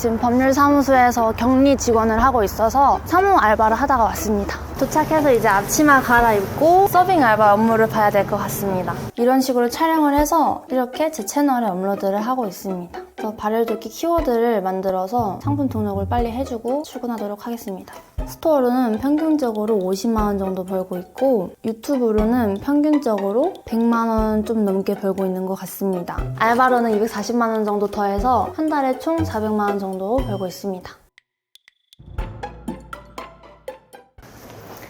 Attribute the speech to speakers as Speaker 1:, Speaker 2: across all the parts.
Speaker 1: 지금 법률사무소에서 격리 직원을 하고 있어서 사무 알바를 하다가 왔습니다. 도착해서 이제 앞치마 갈아입고 서빙 알바 업무를 봐야 될 것 같습니다. 이런 식으로 촬영을 해서 이렇게 제 채널에 업로드를 하고 있습니다. 그래서 발열도끼 키워드를 만들어서 상품 등록을 빨리 해주고 출근하도록 하겠습니다. 스토어로는 평균적으로 50만원 정도 벌고 있고 유튜브로는 평균적으로 100만원 좀 넘게 벌고 있는 것 같습니다. 알바로는 240만원 정도 더해서 한 달에 총 400만원 정도 벌고 있습니다.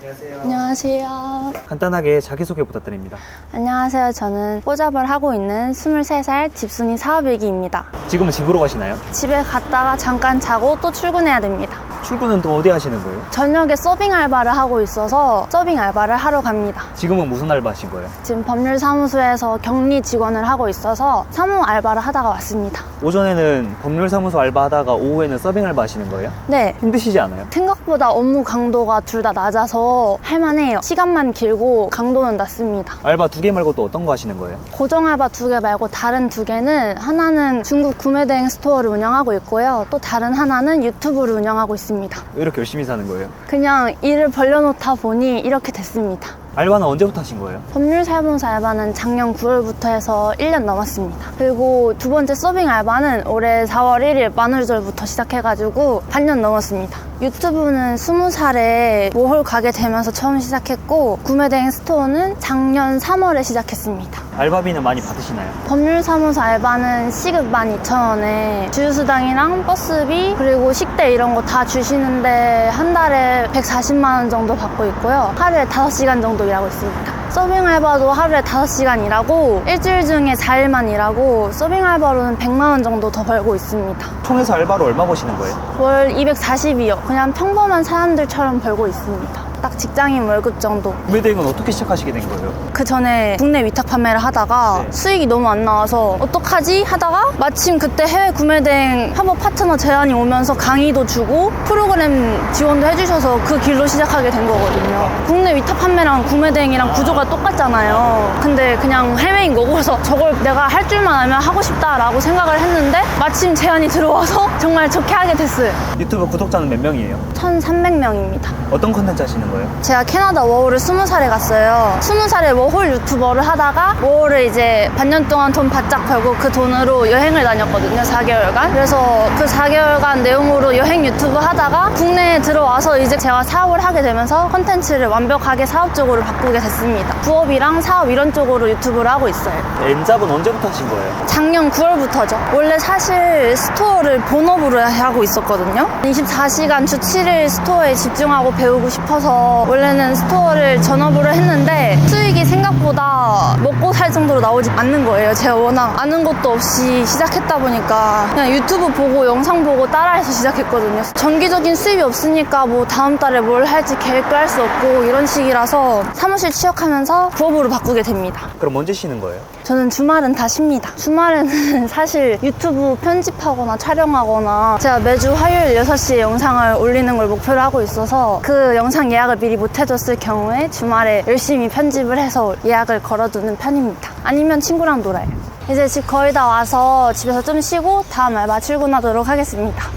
Speaker 2: 안녕하세요.
Speaker 1: 안녕하세요.
Speaker 2: 간단하게 자기소개 부탁드립니다.
Speaker 1: 안녕하세요. 저는 뽀잡을 하고 있는 23살 집순이 사업일기입니다.
Speaker 2: 지금은 집으로 가시나요?
Speaker 1: 집에 갔다가 잠깐 자고 또 출근해야 됩니다.
Speaker 2: 출근은 또 어디 하시는 거예요?
Speaker 1: 저녁에 서빙 알바를 하고 있어서 서빙 알바를 하러 갑니다.
Speaker 2: 지금은 무슨 알바 하신 거예요?
Speaker 1: 지금 법률사무소에서 격리 직원을 하고 있어서 사무 알바를 하다가 왔습니다.
Speaker 2: 오전에는 법률사무소 알바 하다가 오후에는 서빙 알바 하시는 거예요?
Speaker 1: 네.
Speaker 2: 힘드시지 않아요?
Speaker 1: 생각보다 업무 강도가 둘 다 낮아서 할만해요. 시간만 길고 강도는 낮습니다.
Speaker 2: 알바 두 개 말고 또 어떤 거 하시는 거예요?
Speaker 1: 고정 알바 두 개 말고 다른 두 개는 하나는 중국 구매 대행 스토어를 운영하고 있고요. 또 다른 하나는 유튜브를 운영하고 있습니다.
Speaker 2: 왜 이렇게 열심히 사는 거예요?
Speaker 1: 그냥 일을 벌려놓다 보니 이렇게 됐습니다.
Speaker 2: 알바는 언제부터 하신 거예요?
Speaker 1: 법률사무소 알바는 작년 9월부터 해서 1년 넘었습니다. 그리고 두 번째 서빙 알바는 올해 4월 1일 만월절부터 시작해가지고 반년 넘었습니다. 유튜브는 20살에 모홀 가게 되면서 처음 시작했고 구매대행 스토어는 작년 3월에 시작했습니다.
Speaker 2: 알바비는 많이 받으시나요?
Speaker 1: 법률사무소 알바는 시급 12,000원에 주유수당이랑 버스비 그리고 식대 이런 거 다 주시는데 한 달에 140만 원 정도 받고 있고요. 하루에 5시간 정도 일하고 있습니다. 서빙 알바도 하루에 5시간 일하고 일주일 중에 4일만 일하고 서빙 알바로는 100만 원 정도 더 벌고 있습니다.
Speaker 2: 총에서 알바로 얼마 버시는 거예요?
Speaker 1: 월 240이요. 그냥 평범한 사람들처럼 벌고 있습니다. 딱 직장인 월급 정도.
Speaker 2: 구매대행은 어떻게 시작하시게 된 거예요?
Speaker 1: 그 전에 국내 위탁 판매를 하다가
Speaker 2: 네.
Speaker 1: 수익이 너무 안 나와서 어떡하지 하다가 마침 그때 해외 구매대행 협업 파트너 제안이 오면서 강의도 주고 프로그램 지원도 해주셔서 그 길로 시작하게 된 거거든요. 국내 위탁 판매랑 구매대행이랑 구조가 똑같잖아요. 근데 그냥 해외인 거고 그래서 저걸 내가 할 줄만 알면 하고 싶다라고 생각을 했는데 마침 제안이 들어와서 정말 좋게 하게 됐어요.
Speaker 2: 유튜브 구독자는 몇 명이에요?
Speaker 1: 1,300명입니다.
Speaker 2: 어떤 컨텐츠 하시는 거예요?
Speaker 1: 제가 캐나다 워홀을 20살에 갔어요. 20살에 워홀 유튜버를 하다가 워홀을 이제 반년 동안 돈 바짝 벌고 그 돈으로 여행을 다녔거든요. 4개월간. 그래서 그 4개월간 내용으로 여행 유튜브 하다가 국내에 들어와서 이제 제가 사업을 하게 되면서 컨텐츠를 완벽하게 사업 쪽으로 바꾸게 됐습니다. 부업이랑 사업 이런 쪽으로 유튜브를 하고 있어요.
Speaker 2: 엔잡은 언제부터 하신 거예요?
Speaker 1: 작년 9월부터죠. 원래 사실 스토어를 본업으로 하고 있었거든요. 24시간 주 7일 스토어에 집중하고 배우고 싶어서 원래는 스토어를 전업으로 했는데 수익이 생각보다 먹고 살 정도로 나오지 않는 거예요. 제가 워낙 아는 것도 없이 시작했다 보니까 그냥 유튜브 보고 영상 보고 따라해서 시작했거든요. 정기적인 수입이 없으니까 뭐 다음 달에 뭘 할지 계획도 할 수 없고 이런 식이라서 사무실 취업하면서 부업으로 바꾸게 됩니다.
Speaker 2: 그럼 언제 쉬는 거예요?
Speaker 1: 저는 주말은 다 쉽니다. 주말에는 사실 유튜브 편집하거나 촬영하거나 제가 매주 화요일 6시에 영상을 올리는 걸 목표로 하고 있어서 그 영상 예약 을 미리 못 해줬을 경우에 주말에 열심히 편집을 해서 예약을 걸어두는 편입니다. 아니면 친구랑 놀아요. 이제 집 거의 다 와서 집에서 좀 쉬고 다음 알바 출근하도록 하겠습니다.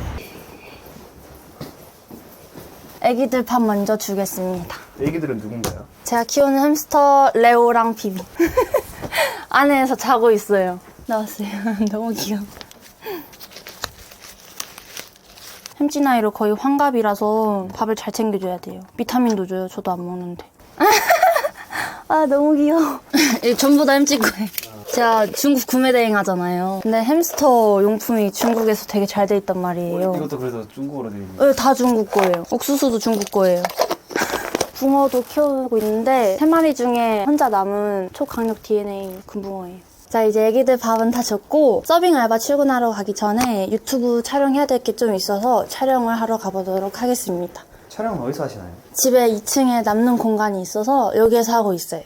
Speaker 1: 애기들 밥 먼저 주겠습니다.
Speaker 2: 애기들은 누군가요?
Speaker 1: 제가 키우는 햄스터 레오랑 비비 안에서 자고 있어요 나왔어요 너무 귀여워 햄찌나이로 거의 환갑이라서 밥을 잘 챙겨줘야 돼요. 비타민도 줘요. 저도 안 먹는데. 아 너무 귀여워. 이 전부 다 햄찌 거예요 제가 중국 구매 대행 하잖아요. 근데 햄스터 용품이 중국에서 되게 잘 돼 있단 말이에요.
Speaker 2: 이것도 그래서 중국어로 되어 있는
Speaker 1: 네, 다 중국 거예요. 옥수수도 중국 거예요. 붕어도 키우고 있는데 세 마리 중에 혼자 남은 초강력 DNA 금붕어예요. 자 이제 애기들 밥은 다 줬고 서빙 알바 출근하러 가기 전에 유튜브 촬영해야 될 게 좀 있어서 촬영을 하러 가보도록 하겠습니다.
Speaker 2: 촬영은 어디서 하시나요?
Speaker 1: 집에 2층에 남는 공간이 있어서 여기에서 하고 있어요.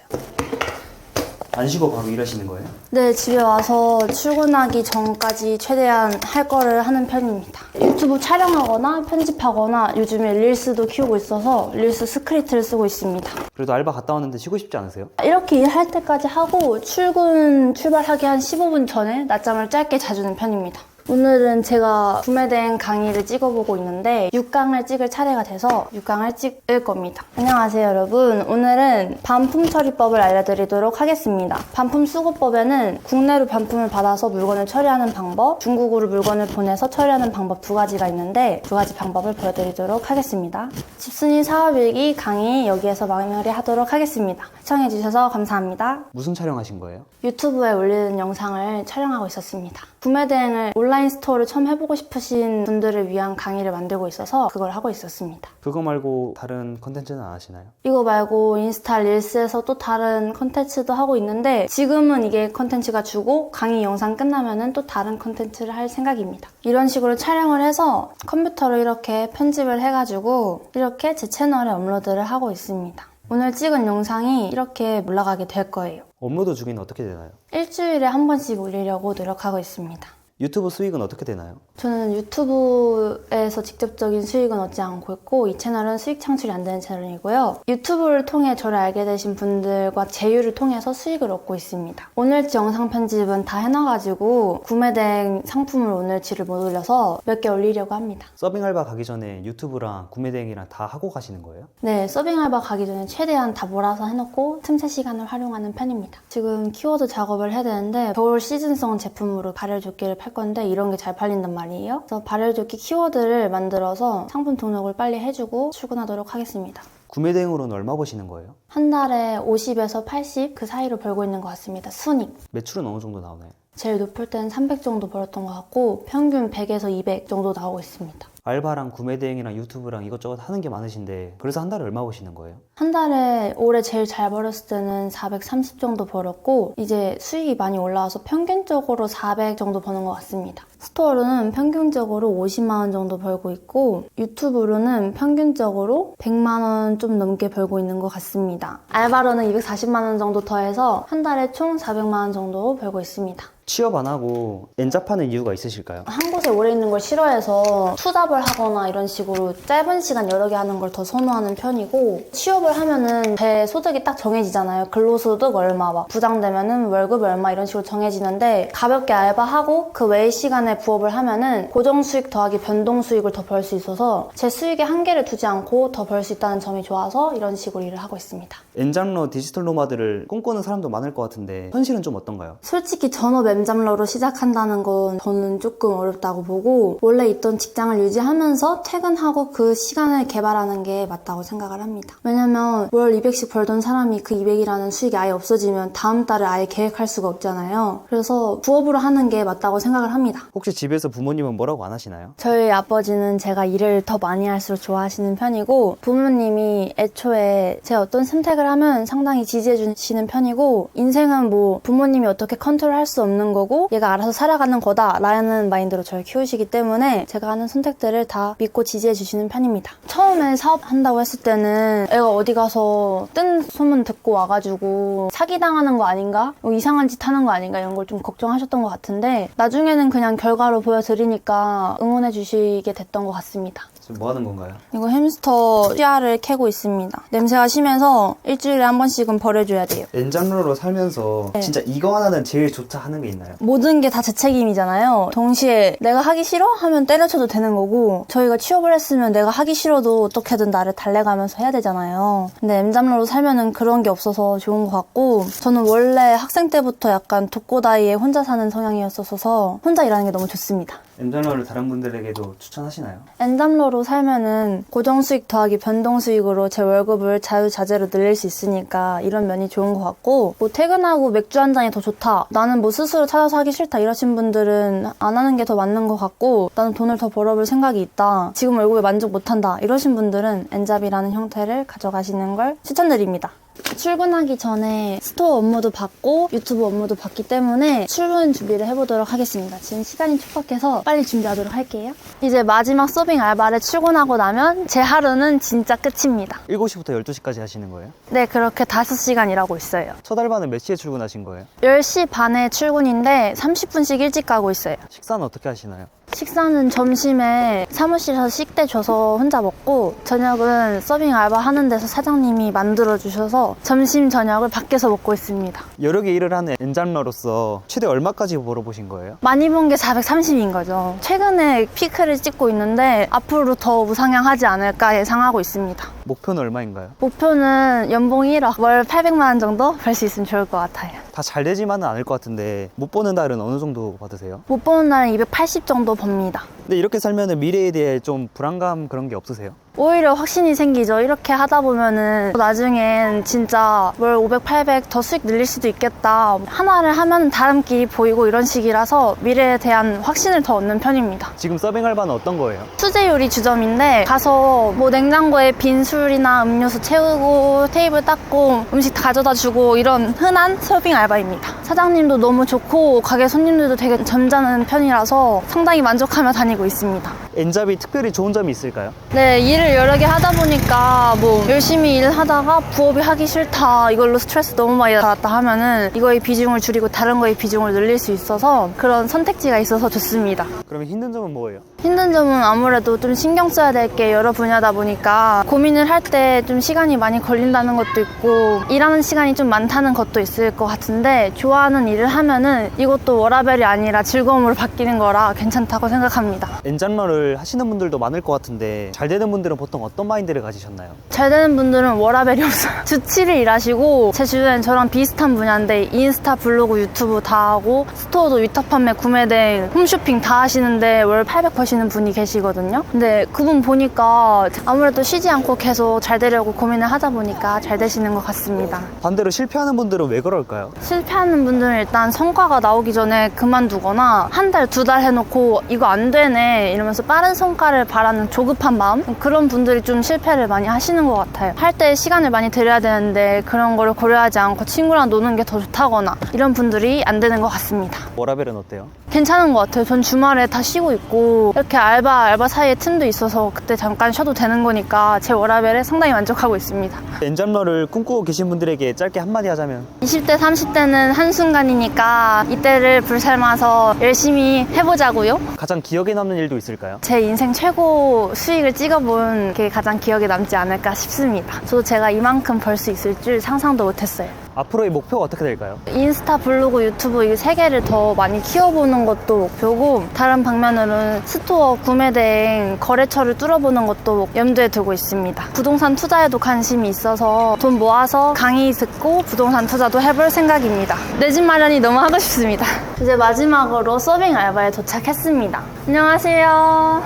Speaker 2: 안 쉬고 바로 일하시는 거예요?
Speaker 1: 네, 집에 와서 출근하기 전까지 최대한 할 거를 하는 편입니다. 유튜브 촬영하거나 편집하거나 요즘에 릴스도 키우고 있어서 릴스 스크립트를 쓰고 있습니다.
Speaker 2: 그래도 알바 갔다 왔는데 쉬고 싶지 않으세요?
Speaker 1: 이렇게 일할 때까지 하고 출근 출발하기 한 15분 전에 낮잠을 짧게 자주는 편입니다. 오늘은 제가 구매된 강의를 찍어보고 있는데 6강을 찍을 차례가 돼서 6강을 찍을 겁니다. 안녕하세요 여러분. 오늘은 반품 처리법을 알려드리도록 하겠습니다. 반품 수거법에는 국내로 반품을 받아서 물건을 처리하는 방법, 중국으로 물건을 보내서 처리하는 방법 두 가지가 있는데 두 가지 방법을 보여드리도록 하겠습니다. 집순이 사업일기 강의 여기에서 마무리하도록 하겠습니다. 시청해주셔서 감사합니다.
Speaker 2: 무슨 촬영하신 거예요?
Speaker 1: 유튜브에 올리는 영상을 촬영하고 있었습니다. 구매 대행을 온라인 스토어를 처음 해보고 싶으신 분들을 위한 강의를 만들고 있어서 그걸 하고 있었습니다.
Speaker 2: 그거 말고 다른 컨텐츠는 안 하시나요?
Speaker 1: 이거 말고 인스타 릴스에서 또 다른 컨텐츠도 하고 있는데 지금은 이게 컨텐츠가 주고 강의 영상 끝나면은 또 다른 컨텐츠를 할 생각입니다. 이런 식으로 촬영을 해서 컴퓨터로 이렇게 편집을 해가지고 이렇게 제 채널에 업로드를 하고 있습니다. 오늘 찍은 영상이 이렇게 올라가게 될 거예요.
Speaker 2: 업로드 주기는 어떻게 되나요?
Speaker 1: 일주일에 한 번씩 올리려고 노력하고 있습니다.
Speaker 2: 유튜브 수익은 어떻게 되나요?
Speaker 1: 저는 유튜브에서 직접적인 수익은 얻지 않고 있고 이 채널은 수익 창출이 안 되는 채널이고요. 유튜브를 통해 저를 알게 되신 분들과 제휴를 통해서 수익을 얻고 있습니다. 오늘치 영상 편집은 다 해놔가지고 구매된 상품을 오늘치를 못 올려서 몇 개 올리려고 합니다.
Speaker 2: 서빙 알바 가기 전에 유튜브랑 구매 대행이랑 다 하고 가시는 거예요?
Speaker 1: 네, 서빙 알바 가기 전에 최대한 다 몰아서 해놓고 틈새 시간을 활용하는 편입니다. 지금 키워드 작업을 해야 되는데 겨울 시즌성 제품으로 발열 조끼를 팔 건데 이런 게 잘 팔린단 말이에요. 그래서 발열 조끼 키워드를 만들어서 상품 등록을 빨리 해주고 출근하도록 하겠습니다.
Speaker 2: 구매 대행으로는 얼마 버시는 거예요?
Speaker 1: 한 달에 50에서 80 그 사이로 벌고 있는 것 같습니다. 순익.
Speaker 2: 매출은 어느 정도 나오나요?
Speaker 1: 제일 높을 때는 300 정도 벌었던 것 같고 평균 100에서 200 정도 나오고 있습니다.
Speaker 2: 알바랑 구매 대행이랑 유튜브랑 이것저것 하는 게 많으신데 그래서 한 달에 얼마 버시는 거예요?
Speaker 1: 한 달에 올해 제일 잘 벌었을 때는 430 정도 벌었고 이제 수익이 많이 올라와서 평균적으로 400 정도 버는 것 같습니다. 스토어로는 평균적으로 50만 원 정도 벌고 있고 유튜브로는 평균적으로 100만 원 좀 넘게 벌고 있는 것 같습니다. 알바로는 240만 원 정도 더해서 한 달에 총 400만 원 정도 벌고 있습니다.
Speaker 2: 취업 안 하고 엔잡하는 이유가 있으실까요?
Speaker 1: 한 곳에 오래 있는 걸 싫어해서 투잡 을 하거나 이런 식으로 짧은 시간 여러 개 하는 걸 더 선호하는 편이고 취업을 하면은 제 소득이 딱 정해지잖아요. 근로소득 얼마, 막 부장되면은 월급 얼마 이런 식으로 정해지는데 가볍게 알바하고 그 외의 시간에 부업을 하면은 고정 수익 더하기 변동 수익을 더 벌 수 있어서 제 수익에 한계를 두지 않고 더 벌 수 있다는 점이 좋아서 이런 식으로 일을 하고 있습니다.
Speaker 2: 엔잡러 디지털 노마드를 꿈꾸는 사람도 많을 것 같은데 현실은 좀 어떤가요?
Speaker 1: 솔직히 전업 엠잡러로 시작한다는 건 저는 조금 어렵다고 보고 원래 있던 직장을 유지하 면서 퇴근하고 그 시간을 개발하는 게 맞다고 생각을 합니다. 왜냐면 월 200씩 벌던 사람이 그 200이라는 수익이 아예 없어지면 다음 달을 아예 계획할 수가 없잖아요. 그래서 부업으로 하는 게 맞다고 생각을 합니다.
Speaker 2: 혹시 집에서 부모님은 뭐라고 안 하시나요?
Speaker 1: 저희 아버지는 제가 일을 더 많이 할수록 좋아하시는 편이고 부모님이 애초에 제 어떤 선택을 하면 상당히 지지해 주시는 편이고 인생은 뭐 부모님이 어떻게 컨트롤할 수 없는 거고 얘가 알아서 살아가는 거다 라는 마인드로 저를 키우시기 때문에 제가 하는 선택들을 다 믿고 지지해 주시는 편입니다. 처음에 사업한다고 했을 때는 애가 어디 가서 뜬 소문 듣고 와가지고 사기당하는 거 아닌가? 뭐 이상한 짓 하는 거 아닌가? 이런 걸 좀 걱정하셨던 것 같은데 나중에는 그냥 결과로 보여드리니까 응원해 주시게 됐던 것 같습니다.
Speaker 2: 지금 뭐 하는 건가요?
Speaker 1: 이거 햄스터 씨알을 캐고 있습니다. 냄새가 심해서 일주일에 한 번씩은 버려줘야 돼요.
Speaker 2: 엔잡러로 살면서
Speaker 1: 네.
Speaker 2: 진짜 이거 하나는 제일 좋다 하는 게 있나요?
Speaker 1: 모든 게 다 제 책임이잖아요. 동시에 내가 하기 싫어? 하면 때려쳐도 되는 거고 저희가 취업을 했으면 내가 하기 싫어도 어떻게든 나를 달래가면서 해야 되잖아요. 근데 M잡러로 살면은 그런 게 없어서 좋은 것 같고 저는 원래 학생 때부터 약간 독고다이에 혼자 사는 성향이었어서 혼자 일하는 게 너무 좋습니다.
Speaker 2: 엔잡러를 다른 분들에게도 추천하시나요?
Speaker 1: 엔잡러로 살면은 고정 수익 더하기 변동 수익으로 제 월급을 자유자재로 늘릴 수 있으니까 이런 면이 좋은 것 같고 뭐 퇴근하고 맥주 한 잔이 더 좋다 나는 뭐 스스로 찾아서 하기 싫다 이러신 분들은 안 하는 게 더 맞는 것 같고 나는 돈을 더 벌어볼 생각이 있다 지금 월급에 만족 못한다 이러신 분들은 엔잡이라는 형태를 가져가시는 걸 추천드립니다. 출근하기 전에 스토어 업무도 받고 유튜브 업무도 받기 때문에 출근 준비를 해보도록 하겠습니다. 지금 시간이 촉박해서 빨리 준비하도록 할게요. 이제 마지막 서빙 알바를 출근하고 나면 제 하루는 진짜 끝입니다.
Speaker 2: 7시부터 12시까지 하시는 거예요?
Speaker 1: 네, 그렇게 5시간 일하고 있어요.
Speaker 2: 첫 알바는 몇 시에 출근하신 거예요?
Speaker 1: 10시 반에 출근인데 30분씩 일찍 가고 있어요.
Speaker 2: 식사는 어떻게 하시나요?
Speaker 1: 식사는 점심에 사무실에서 식대 줘서 혼자 먹고 저녁은 서빙 알바 하는 데서 사장님이 만들어 주셔서 점심 저녁을 밖에서 먹고 있습니다.
Speaker 2: 여러 개 일을 하는 엔잡러로서 최대 얼마까지 벌어보신 거예요?
Speaker 1: 많이 본 게 430인 거죠. 최근에 피크를 찍고 있는데 앞으로 더 우상향하지 않을까 예상하고 있습니다.
Speaker 2: 목표는 얼마인가요?
Speaker 1: 목표는 연봉 1억, 월 800만 원 정도 벌 수 있으면 좋을 것 같아요.
Speaker 2: 다 잘 되지만은 않을 것 같은데 못 보는 달은 어느 정도 받으세요?
Speaker 1: 못 보는 날은 280 정도 법니다.
Speaker 2: 근데 이렇게 살면은 미래에 대해 좀 불안감 그런 게 없으세요?
Speaker 1: 오히려 확신이 생기죠. 이렇게 하다 보면은 나중엔 진짜 월 500, 800 더 수익 늘릴 수도 있겠다. 하나를 하면 다른 길이 보이고 이런 식이라서 미래에 대한 확신을 더 얻는 편입니다.
Speaker 2: 지금 서빙 알바는 어떤 거예요?
Speaker 1: 수제 요리 주점인데 가서 뭐 냉장고에 빈 술이나 음료수 채우고 테이블 닦고 음식 가져다 주고 이런 흔한 서빙 알바입니다. 사장님도 너무 좋고 가게 손님들도 되게 점잖은 편이라서 상당히 만족하며 다니고 있습니다.
Speaker 2: 엔잡이 특별히 좋은 점이 있을까요?
Speaker 1: 네, 일을 여러 개 하다 보니까 뭐 열심히 일하다가 부업이 하기 싫다 이걸로 스트레스 너무 많이 받았다 하면은 이거의 비중을 줄이고 다른 거의 비중을 늘릴 수 있어서 그런 선택지가 있어서 좋습니다.
Speaker 2: 그러면 힘든 점은 뭐예요?
Speaker 1: 힘든 점은 아무래도 좀 신경 써야 될 게 여러 분야다 보니까 고민을 할 때 좀 시간이 많이 걸린다는 것도 있고 일하는 시간이 좀 많다는 것도 있을 것 같은데 좋아하는 일을 하면은 이것도 워라벨이 아니라 즐거움으로 바뀌는 거라 괜찮다고 생각합니다.
Speaker 2: 엔잡러를 하시는 분들도 많을 것 같은데 잘 되는 분들은 보통 어떤 마인드를 가지셨나요?
Speaker 1: 잘 되는 분들은 워라벨이 없어요. 주 7일 일하시고 제 주변엔 저랑 비슷한 분야인데 인스타, 블로그, 유튜브 다 하고 스토어도 위탁 판매, 구매된 홈쇼핑 다 하시는데 월 800 버시는 분이 계시거든요. 근데 그분 보니까 아무래도 쉬지 않고 계속 잘 되려고 고민을 하다 보니까 잘 되시는 것 같습니다.
Speaker 2: 반대로 실패하는 분들은 왜 그럴까요?
Speaker 1: 실패하는 분들은 일단 성과가 나오기 전에 그만두거나 한 달, 두 달 해놓고 이거 안 되네 이러면서 빠른 성과를 바라는 조급한 마음? 그런 분들이 좀 실패를 많이 하시는 것 같아요. 할 때 시간을 많이 들여야 되는데 그런 거를 고려하지 않고 친구랑 노는 게 더 좋다거나 이런 분들이 안 되는 것 같습니다.
Speaker 2: 워라벨은 어때요?
Speaker 1: 괜찮은 것 같아요. 전 주말에 다 쉬고 있고 이렇게 알바, 알바 사이에 틈도 있어서 그때 잠깐 쉬어도 되는 거니까 제 워라벨에 상당히 만족하고 있습니다.
Speaker 2: 엔잡러를 꿈꾸고 계신 분들에게 짧게 한마디 하자면
Speaker 1: 20대, 30대는 한순간이니까 이때를 불살마서 열심히 해보자고요.
Speaker 2: 가장 기억에 남는 일도 있을까요?
Speaker 1: 제 인생 최고 수익을 찍어본 게 가장 기억에 남지 않을까 싶습니다. 저도 제가 이만큼 벌 수 있을 줄 상상도 못했어요.
Speaker 2: 앞으로의 목표가 어떻게 될까요?
Speaker 1: 인스타, 블로그, 유튜브 이 세 개를 더 많이 키워보는 것도 목표고 다른 방면으로는 스토어, 구매 대행, 거래처를 뚫어보는 것도 염두에 두고 있습니다. 부동산 투자에도 관심이 있어서 돈 모아서 강의 듣고 부동산 투자도 해볼 생각입니다. 내 집 마련이 너무 하고 싶습니다. 이제 마지막으로 서빙 알바에 도착했습니다. 안녕하세요.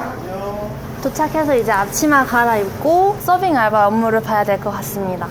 Speaker 1: 도착해서 이제 앞치마 갈아입고 서빙 알바 업무를 봐야 될 것 같습니다.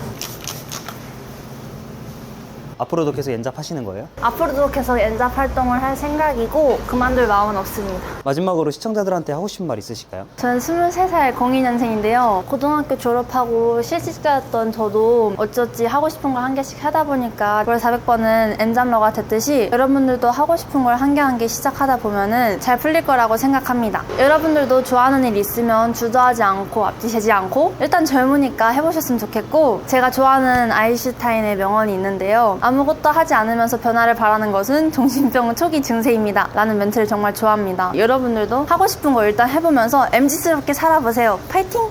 Speaker 2: 앞으로도 계속 엔잡 하시는 거예요?
Speaker 1: 앞으로도 계속 엔잡 활동을 할 생각이고 그만둘 마음은 없습니다.
Speaker 2: 마지막으로 시청자들한테 하고 싶은 말 있으실까요?
Speaker 1: 저는 23살 02년생인데요. 고등학교 졸업하고 실직자였던 저도 어쩌지 하고 싶은 걸 한 개씩 하다 보니까 월 400번은 엔잡러가 됐듯이 여러분들도 하고 싶은 걸 한 개 한 개 시작하다 보면은 잘 풀릴 거라고 생각합니다. 여러분들도 좋아하는 일 있으면 주저하지 않고 앞뒤 세지 않고 일단 젊으니까 해보셨으면 좋겠고 제가 좋아하는 아인슈타인의 명언이 있는데요. 아무것도 하지 않으면서 변화를 바라는 것은 정신병 초기 증세입니다. 라는 멘트를 정말 좋아합니다. 여러분들도 하고 싶은 거 일단 해보면서 MZ스럽게 살아보세요. 파이팅!